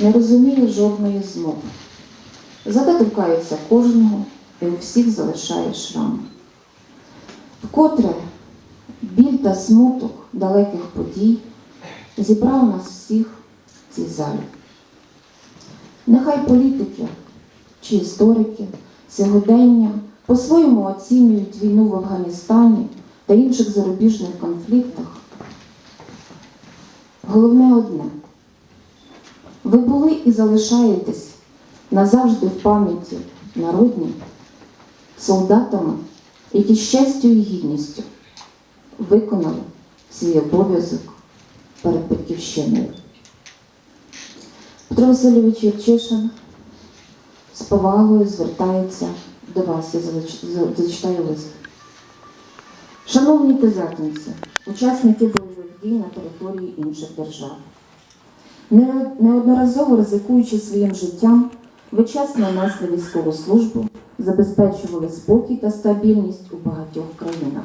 не розуміє жодної змов. Зате торкається кожного і у всіх залишає шрам. Вкотре біль та смуток далеких подій зібрав нас всіх в цій залі. Нехай політики чи історики сьогодення по-своєму оцінюють війну в Афганістані та інших зарубіжних конфліктах. Головне одне. Ви були і залишаєтесь назавжди в пам'яті народній солдатами, які з честю і гідністю виконали свій обов'язок перед батьківщиною. Петро Васильович Юрчишин з повагою звертається до вас. Я залич- за- зачитаю лист. Шановні тезатинці, учасники бойових дій на території інших держав. Не- Неодноразово ризикуючи своїм життям, ви чесно несли військову службу, забезпечували спокій та стабільність у багатьох країнах.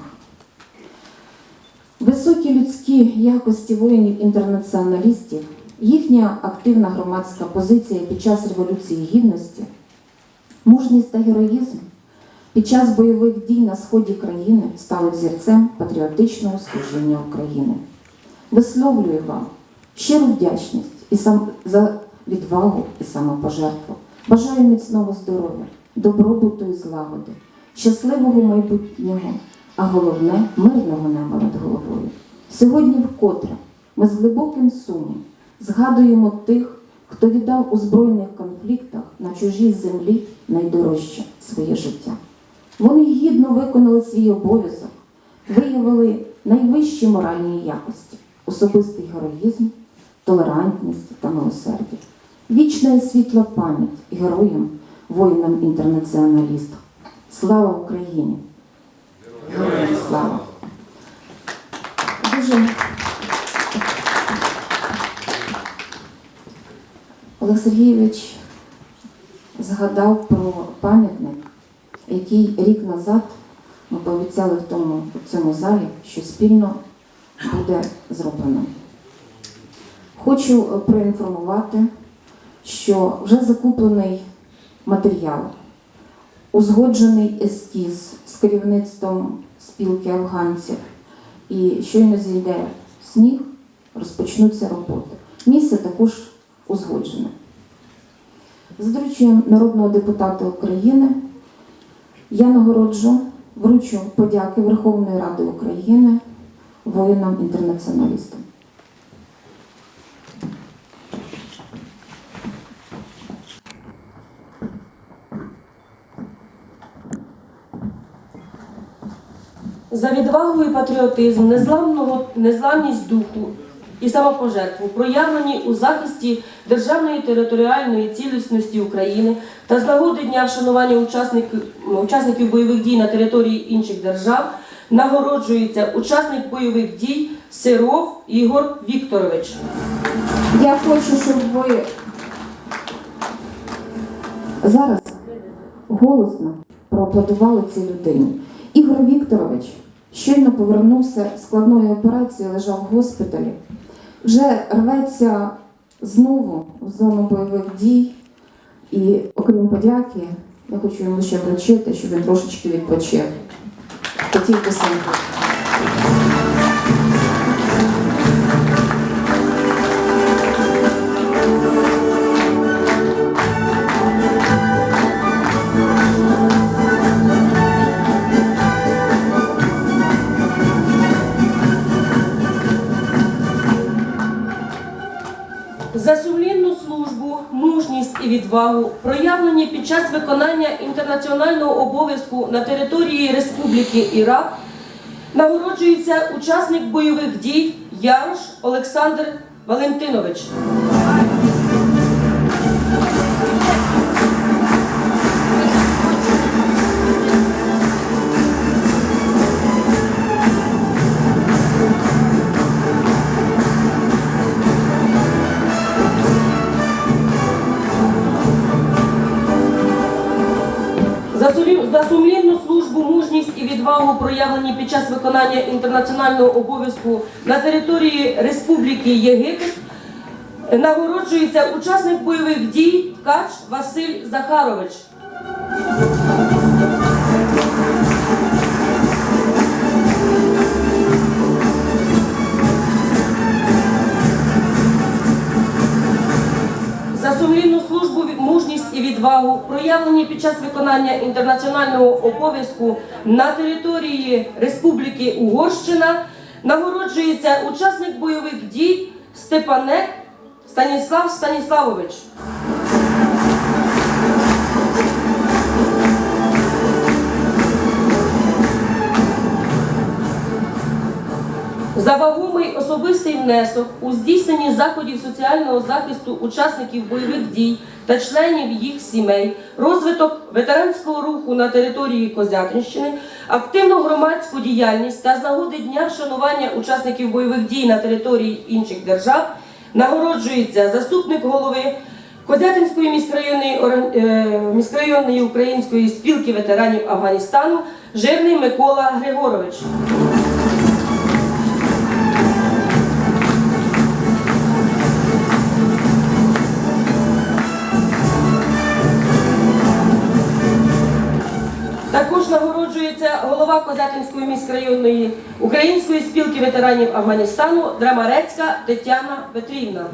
Високі людські якості воїнів-інтернаціоналістів, їхня активна громадська позиція під час Революції Гідності, мужність та героїзм під час бойових дій на сході країни стали взірцем патріотичного служіння України. Висловлюю вам щиру вдячність і сам за відвагу і самопожертву. Бажаю міцного здоров'я, добробуту і злагоди, щасливого майбутнього, а головне мирного неба над головою. Сьогодні вкотре ми з глибоким сумом згадуємо тих, хто віддав у збройних конфліктах на чужій землі найдорожче своє життя. Вони гідно виконали свій обов'язок, виявили найвищі моральні якості, особистий героїзм, толерантність та милосердя. Вічна і світла пам'ять героям, воїнам-інтернаціоналістам. Слава Україні! Героям слава! Дуже Олег Сергійович згадав про пам'ятник, який рік назад ми пообіцяли в тому в цьому залі, що спільно буде зроблено. Хочу е, проінформувати, що вже закуплений матеріал, узгоджений ескіз з керівництвом спілки афганців. І щойно зійде сніг, розпочнуться роботи. Місце також узгоджене. З дорученням народного депутата України я нагороджу, вручу подяки Верховної Ради України воїнам-інтернаціоналістам. За відвагу і патріотизм, незламного, незламність духу і самопожертву, проявлені у захисті державної територіальної цілісності України та з нагоди дня вшанування учасників, учасників бойових дій на території інших держав, нагороджується учасник бойових дій Сиров Ігор Вікторович. Я хочу, щоб ви зараз голосно проаплодували цій людині. Ігор Вікторович щойно повернувся складної операції, лежав в госпіталі. Вже рветься знову в зону бойових дій. І окрім подяки, я хочу йому ще вручити, щоб він трошечки відпочив. Хотів писанку. І проявлені під час виконання інтернаціонального обов'язку на території Республіки Ірак, нагороджується учасник бойових дій Ярош Олександр Валентинович. Проявлені під час виконання інтернаціонального обов'язку на території Республіки Єгипет, Нагороджується учасник бойових дій Ткач Василь Захарович. Відвагу, проявлені під час виконання інтернаціонального обов'язку на території Республіки Угорщина, нагороджується учасник бойових дій Степанек Станіслав Станіславович. За вагомий особистий внесок у здійсненні заходів соціального захисту учасників бойових дій та членів їх сімей, розвиток ветеранського руху на території Козятинщини, активну громадську діяльність та з нагоди дня вшанування учасників бойових дій на території інших держав нагороджується заступник голови Козятинської міськрайонної, е, міськрайонної української спілки ветеранів Афганістану Жирний Микола Григорович. Голова Козятинської міськрайонної української спілки ветеранів Афганістану Драмарецька Тетяна Петрівна.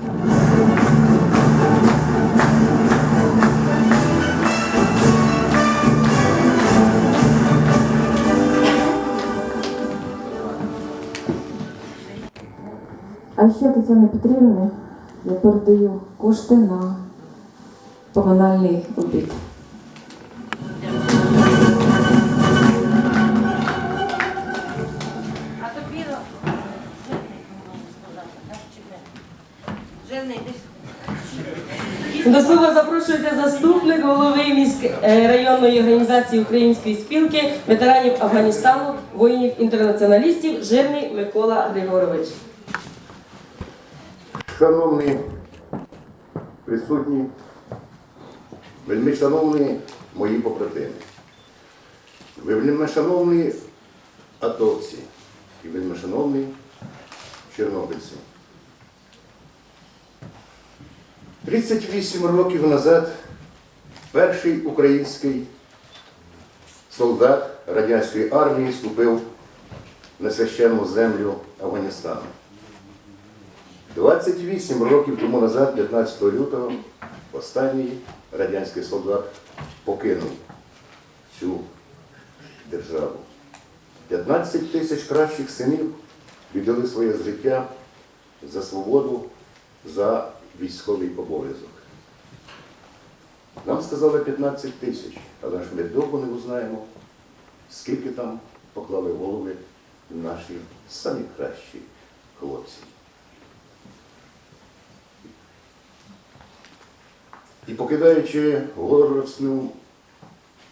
А ще Тетяні Петрівні я передаю кошти на поминальний обід. До слова запрошується заступник голови міськрайонної організації Української спілки ветеранів Афганістану, воїнів-інтернаціоналістів Жирний Микола Григорович. Шановні присутні, вельми шановні мої побратими, вельми шановні атовці і вельми шановні чорнобильці. 38 років назад перший український солдат радянської армії вступив на священну землю Афганістану. 28 років тому назад, 15 лютого, останній радянський солдат покинув цю державу. 15 тисяч кращих синів віддали своє життя за свободу, за військовий обов'язок. Нам сказали 15 тисяч, але ж ми довго не узнаємо, скільки там поклали голови наші самі кращі хлопці. І покидаючи городсну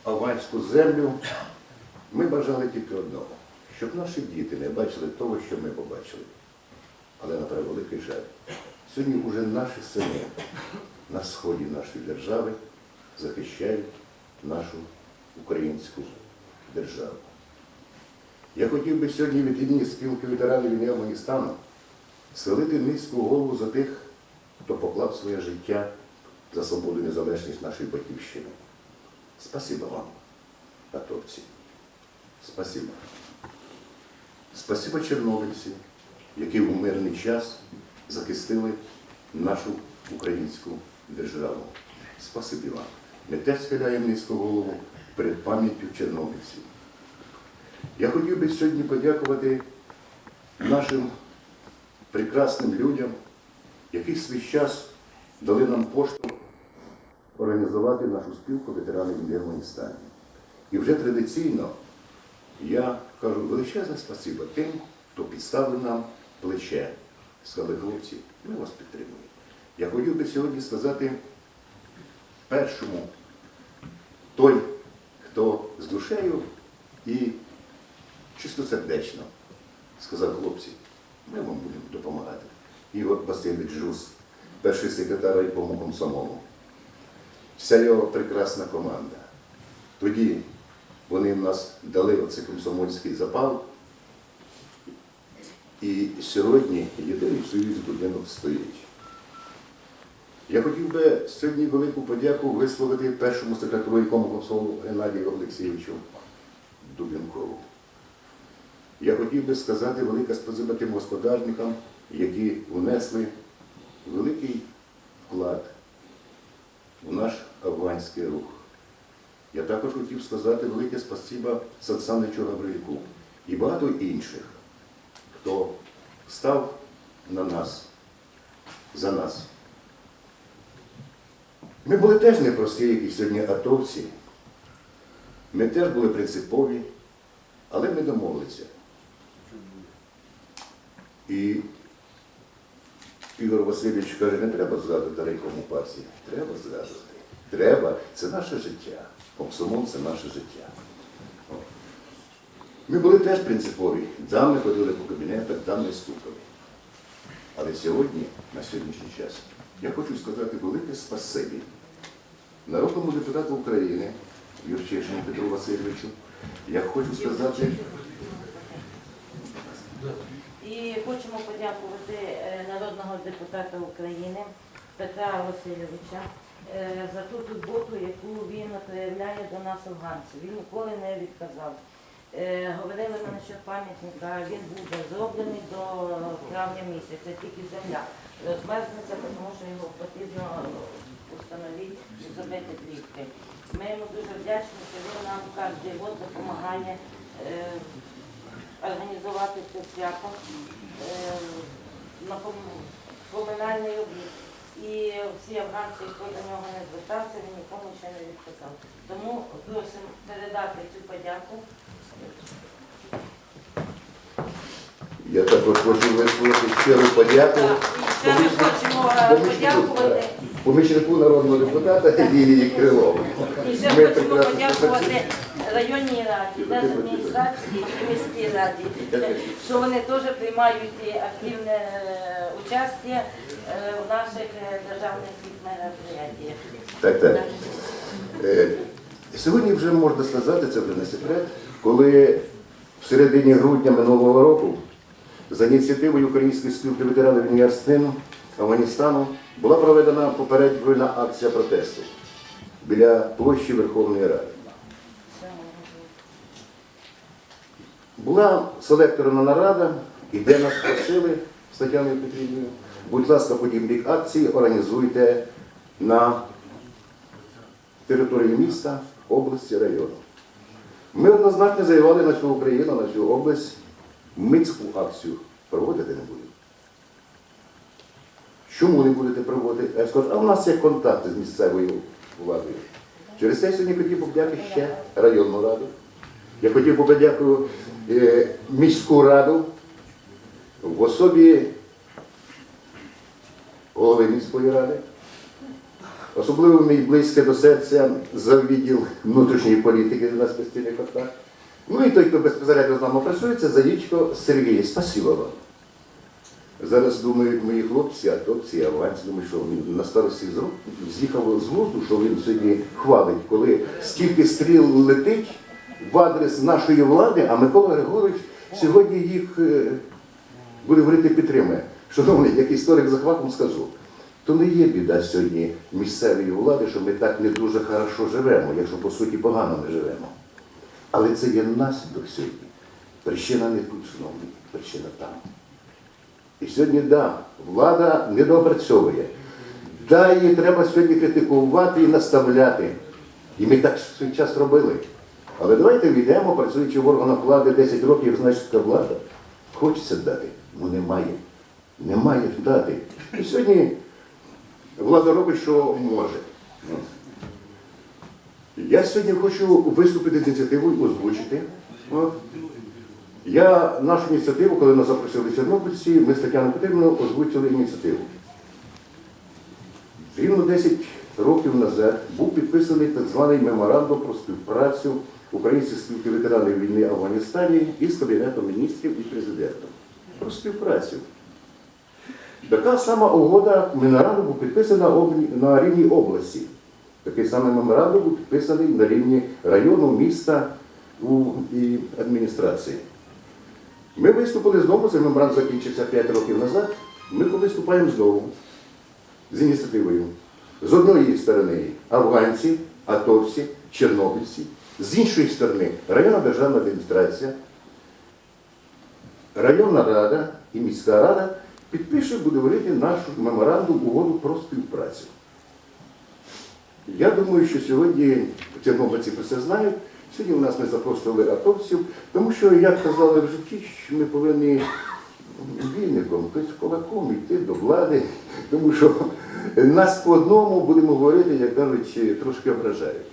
афганську землю, ми бажали тільки одного, щоб наші діти не бачили того, що ми побачили. Але на превеликий жаль, сьогодні вже наші сини на сході нашої держави захищають нашу українську державу. Я хотів би сьогодні від імені спілки ветеранів війни Афганістану схилити низьку голову за тих, хто поклав своє життя за свободу і незалежність нашої батьківщини. Спасибо вам, атовці. Спасибо. Спасибо чорнобильці, які в мирний час захистили нашу українську державу. Спасибі вам. Ми теж схиляємо низьку голову перед пам'яттю чорнобильців. Я хотів би сьогодні подякувати нашим прекрасним людям, які свій час дали нам поштовх організувати нашу спілку ветеранів в Афганістані. І вже традиційно я кажу величезне спасибо тим, хто підставив нам плече. Сказали, хлопці, ми вас підтримуємо. Я хотів би сьогодні сказати першому той, хто з душею і чистосердечно сказав, хлопці, ми вам будемо допомагати. Ігор Васильович Жус, перший секретар райкому комсомолу. Вся його прекрасна команда. Тоді вони в нас дали оцей комсомольський запал. І сьогодні єдиний в Союзі будинок стоїть. Я хотів би сьогодні велику подяку висловити першому секретарю комсомолу Геннадію Олексійовичу Дубінкову. Я хотів би сказати велике спасибо тим господарникам, які внесли великий вклад у наш афганський рух. Я також хотів сказати велике спасибо Сансаничу Гаврилюку і багато інших, хто став на нас, за нас. Ми були теж непрості, як і сьогодні атовці. Ми теж були принципові, але ми домовилися. І Ігор Васильович каже, не треба згадувати рейкому пасі. Треба згадувати. Треба. Це наше життя. Комсомол це наше життя. Ми були теж принципові. Да, ми ходили по кабінетах, да, ми стукали. Але сьогодні, на сьогоднішній час, я хочу сказати велике спасибі народному депутату України Юрчишину Петру Васильовичу. Я хочу сказати, І хочемо подякувати е, народного депутата України Петра Васильовича е, за ту турботу, яку він проявляє до нас, афганців. Він ніколи не відказав. Е, Говорили ми насчет пам'ятника, він буде зроблений до травня місяця, тільки земля розмерзнеться, тому що його потрібно встановити і зробити плівки. Ми йому дуже вдячні, що він нам кожен рік допомагає. е, організувати це свято е, на ком- комунальний обід. І всі афганці, хто до нього не звертався, він нікому ще не відписав. Тому просимо передати цю подяку. Я також хочу висловити щиру подяку. Ще ми хочемо е, подякувати. помічнику народного депутата Лілії Крилової. І ще Ми хочемо прекрасно подякувати районній раді, держадміністрації і міській раді, що вони теж приймають і активне е, участь е, в наших е, державних мероприятиях. Так, так. Е, Сьогодні вже можна сказати, це вже не секрет, коли в середині грудня минулого року за ініціативою Української спілки ветеранів війни Афганістану- була проведена попереджувальна акція протесту біля площі Верховної Ради. Була селекторна нарада, і де нас просили з Тетяною Петрівною, будь ласка, подібні акції організуйте на території міста, області, району. Ми однозначно заявили на всю Україну, на всю область. Ми цю акцію проводити не будемо. Чому не будете проводити? Я скажу, а в нас є контакти з місцевою владою. Через це я сьогодні хотів подякувати ще районну раду. Я хотів подякувати е, міську раду в особі голови міської ради. Особливо мені близьке до серця за відділ внутрішньої політики на постійний контакт. Ну і той, хто безпосередньо з нами працює, це Заїчко Сергій. Спасибо вам. Зараз думають мої хлопці, а атовці, аванці, думаю, що він на старості з'їхав з глузду, що він сьогодні хвалить, коли стільки стріл летить в адрес нашої влади, а Микола Григорович сьогодні їх е, буде говорити підтримує. Шановний, як історик за хватом скажу, то не є біда сьогодні місцевої влади, що ми так не дуже хорошо живемо, якщо по суті погано ми живемо. Але це є наслідок сьогодні. Причина не тут, шановні, причина там. І сьогодні, да, влада не доопрацьовує. Да, її треба сьогодні критикувати і наставляти. І ми так свій час робили. Але давайте війдемо, працюючи в органах влади 10 років, значить, така влада. Хочеться дати, ну немає. Немає дати. І сьогодні влада робить, що може. Я сьогодні хочу виступити з ініціативою, озвучити. Я нашу ініціативу, коли нас запросили чорнобильці, ми з Тетяною Петрівною озвучили ініціативу. Рівно 10 років назад був підписаний так званий меморандум про співпрацю Української спілки ветеранів війни в Афганістані із Кабінетом міністрів і президентом. Про співпрацю. Така сама угода меморандум був підписана на рівні області. Такий самий меморандум був підписаний на рівні району, міста і адміністрації. Ми виступили знову, цей меморандум закінчився 5 років назад. Ми виступаємо знову з ініціативою З одної сторони афганці, атовці, чорнобильці, з іншої сторони районна державна адміністрація, районна рада і міська рада підпише, буде говорити нашу меморандум угоду про співпрацю. Я думаю, що сьогодні чорнобильці про це знають. Сьогодні у нас не запросили атовців, тому що, як казали в житті, що ми повинні вільником, тобто кулаком йти до влади, тому що нас по одному будемо говорити, як кажуть, трошки ображають.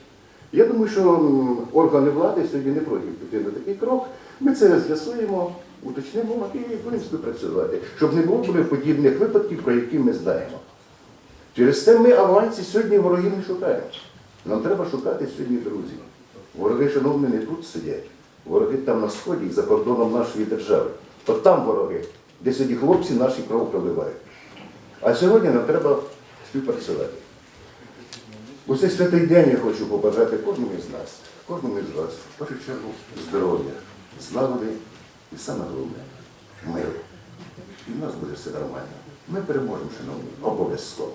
Я думаю, що органи влади сьогодні не проти піти на такий крок. Ми це з'ясуємо, уточнимо і будемо співпрацювати, щоб не було подібних випадків, про які ми знаємо. Через те ми, аванці, сьогодні ворогів не шукаємо. Нам треба шукати сьогодні друзів. Вороги, шановні, не тут сидять. Вороги там на сході, за кордоном нашої держави. От там вороги, де сьогодні хлопці наші кров проливають. А сьогодні нам треба співпрацювати. У цей святий день я хочу побажати кожному із нас, кожному із вас, в першу чергу, здоров'я, злагоди і саме головне миру. І в нас буде все нормально. Ми переможемо, шановні, обов'язково.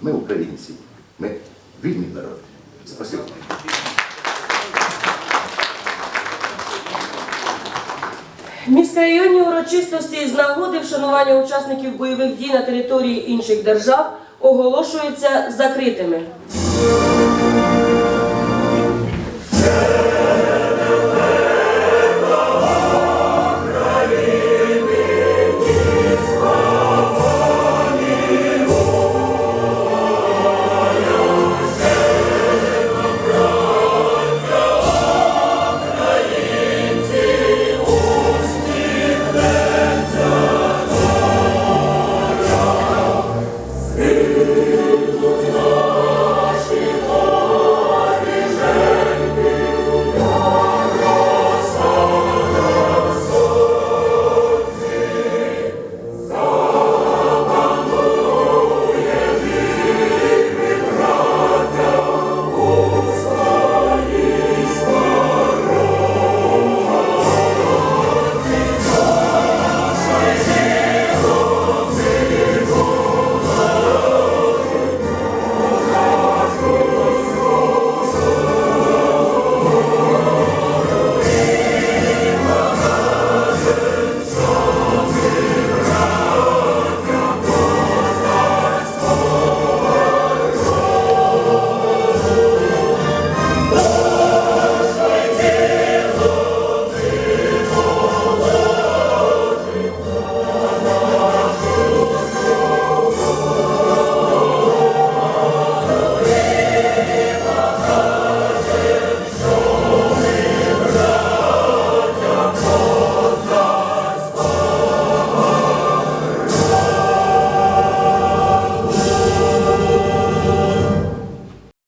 Ми українці, ми вільний народ. Спасибо. Міськрайонні урочистості з нагоди вшанування учасників бойових дій на території інших держав оголошуються закритими.